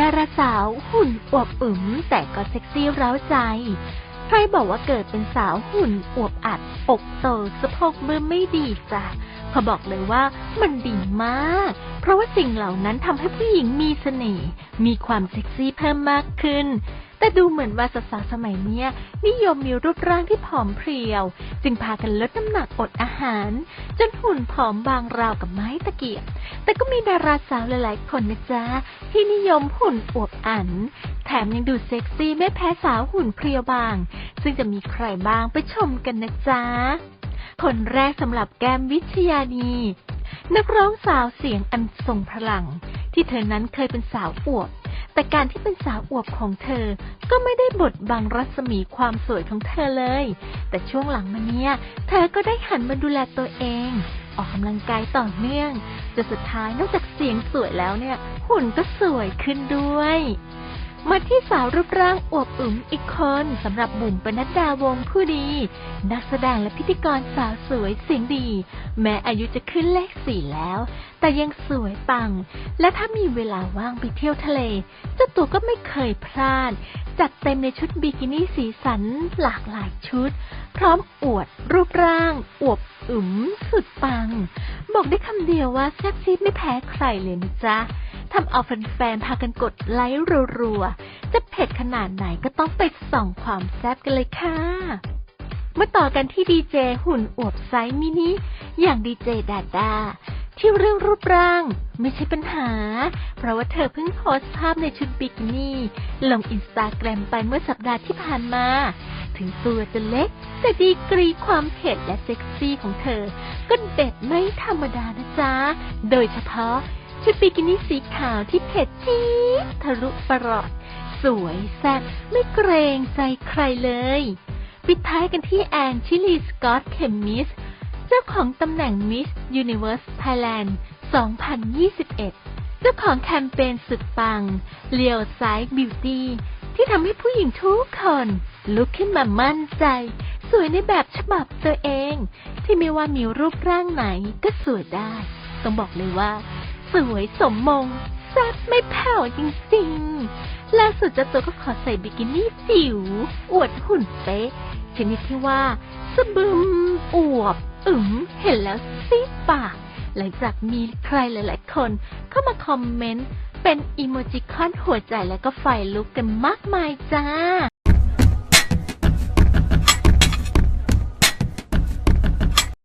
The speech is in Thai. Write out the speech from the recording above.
ดาราสาวหุ่นอวบอึมแต่ก็เซ็กซี่เร้าใจ ใครบอกว่าเกิดเป็นสาวหุ่นอวบอัด อกโตสะโพกมือไม่ดีจ้ะพอบอกเลยว่ามันดีมาก เพราะว่าสิ่งเหล่านั้นทำให้ผู้หญิงมีเสน่ห์ มีความเซ็กซี่เพิ่มมากขึ้น แต่ดูเหมือนว่าสาวสมัยเนี้ย นิยมมีรูปร่างที่ผอมเพรียว จึงพากันลดน้ำหนักอดอาหาร จนหุ่นผอมบางราวกับไม้ตะเกียบ แต่ก็มีดาราสาวหลายๆ คนนะจ๊ะ ที่นิยมหุ่นอวบอัน แถมยังดูเซ็กซี่ไม่แพ้สาวหุ่นเพรียวบาง ซึ่งจะมีใครบ้างไปชมกันนะจ๊ะ คนแรกสำหรับแก้มวิชยานีนักร้องสาวเสียงอันทรงพลัง ที่เธอนั้นเคยเป็นสาวอวบ แต่การที่เป็นสาวอวบของเธอ ก็ไม่ได้บดบังรัศมีความสวยของเธอเลย แต่ช่วงหลังมาเนี้ย เธอก็ได้หันมาดูแลตัวเอง ออกกำลังกายต่อเนื่องจนสุดท้ายนอกจากเสียงสวยแล้วเนี่ย หุ่นก็สวยขึ้นด้วย มาที่สาวรูปร่างอวบอึมอีกคนสำหรับบุ๋มปนัดดาวงผู้ดี นักแสดงและพิธีกรสาวสวยเสียงดี แม้อายุจะขึ้นเลขสี่แล้ว แต่ยังสวยปัง และถ้ามีเวลาว่างไปเที่ยวทะเลเจ้าตัวก็ไม่เคยพลาด จัดเต็มในชุดบิกินี่สีสันหลากหลายชุด พร้อมอวดรูปร่าง อวบอึมสุดปัง บอกได้คำเดียวว่าแซ่บซีดไม่แพ้ใครเลยนะจ๊ะ ทำเอาแฟนๆ พากันกดไลค์รัวๆ จะเผ็ดขนาดไหนก็ต้องไปส่องความแซ่บกันเลยค่ะ มาต่อกันที่ดีเจหุ่นอวบไซส์มินิ อย่างดีเจดาดาที่เรื่องรูปร่างไม่ใช่ปัญหา เพราะว่าเธอเพิ่งโพสต์ภาพในชุดบิกินี่ ลงอินสตาแกรมไปเมื่อสัปดาห์ที่ผ่านมา ถึงตัวจะเล็ก แต่ดีกรีความเผ็ดและเซ็กซี่ของเธอ ก็เด็ดไม่ธรรมดานะจ๊ะ โดยเฉพาะ ชุดบิกินี่สีขาวที่เผ็ดจี๊ดทะลุประหลอด สวยแซ่บไม่เกรงใจใครเลย ปิดท้ายกันที่แอนชิลีสกอตเคมมิส เจ้าของตำแหน่ง Miss Universe Thailand 2021 เจ้าของแคมเปญสุดปัง l e o s i d e Beauty ที่ทำให้ผู้หญิงทุกคนลุกขึ้นมามั่นใจ สวยในแบบฉบับตัวเอง ที่ไม่ว่ามีรูปร่างไหนก็สวยได้ ต้องบอกเลยว่า สวยสมมงแซ่บไม่แผ่วจริงๆล่าสุดเจ้าตัวก็ขอใส่บิกินี่จิ๋วอวดหุ่นเป๊ะชนิดที่ว่าสะบึมอวบอึ๋มเห็นแล้วซีดปากหลังจากมีใครหลายๆ คนเข้ามาคอมเมนต์ เป็นอีโมจิคอนหัวใจและก็ไฟลุกกันมากมายจ้า